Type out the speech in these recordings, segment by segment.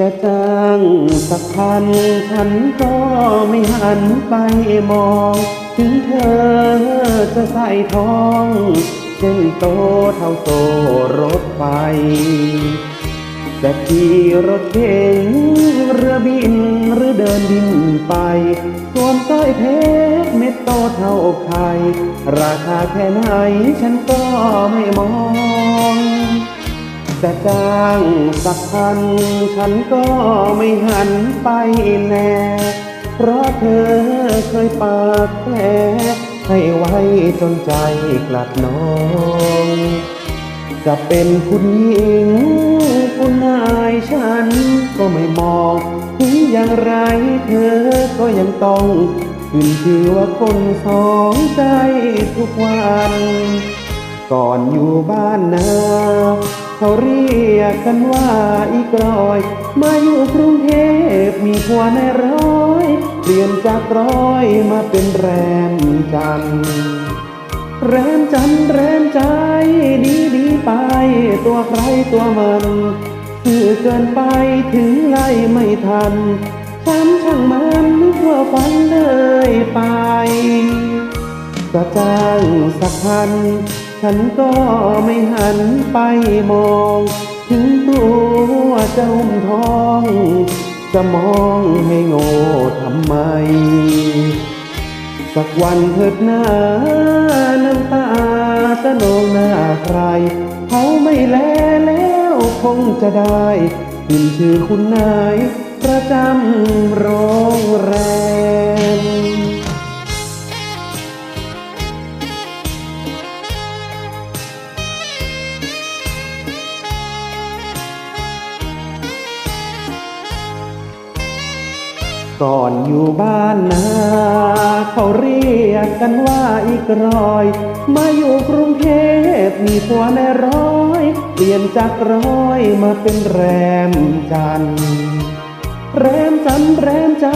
จะจ้างสักพันฉันก็ไม่หันไปมอง ถึงเธอจะใส่ทองเส้นโตเท่าโซรถไฟจะขี่รถเก๋งเรือบินหรือเดินดินไปสวมสร้อยเพชรเม็ดโตเท่าไข่ราคาแค่ไหนฉันก็ไม่มอง จะจ้างสักพัน ฉันก็ไม่หันไปแน่ เพราะเธอเคยปากแผลให้ไว้จนใจกลัดน้อง จะเป็นคุณหญิงคุณนายฉันก็ไม่มองถึงอย่างไรเธอก็ยังต้องขึ้นชื่อว่าคนสองใจทุกวัน ก่อนอยู่บ้านนา เขาเรียกกันว่าอีกรอย มาอยู่กรุงเทพมีผัวในร้อย เปลี่ยนจากร้อยมาเป็นแรมจันแรมจันทร์แรมใจ ดีดีไป ตัวใครตัวมันสื่อเกินไปถึงไล่ไม่ทันช้ำช่างมันนึกว่าฝันเลยไป จะจ้างสักพัน ฉันก็ไม่หันไปมอง ถึงตัวจะอุ้มทอง จะมองให้โง่ทำไม สักวันเถิดหน้าน้ำตาจะนองหน้าใคร เขาไม่แลแล้วคงจะได้ขึ้นชื่อคุณนาย ประจำโรงแรม ก่อนอยู่บ้านนาเขาเรียกกันว่าอีกรอย มาอยู่กรุงเทพมีผัวในร้อย เปลี่ยนจากร้อยมาเป็นแรมจันแรมจันแรมใจ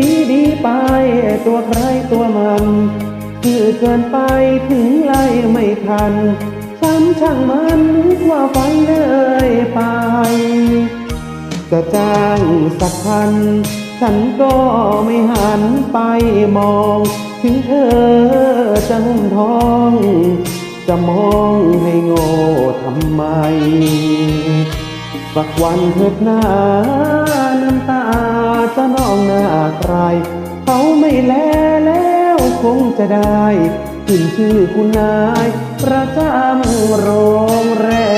ดีดีไป ตัวใครตัวมันคือเกินไปถึงไล่ไม่ทันช้ำช่างมันนึกว่าฝันเลยไปจะจ้างสักพัน ฉันก็ไม่หันไปมอง ถึงเธอจะหุ้มท้อง จะมองให้โง่ทำไม สักวันเถิดหน้าน้ำตาจะนองหน้าใคร เขาไม่แลแล้วคงจะได้ขึ้นชื่อคุณนาย ประจำโรงแรม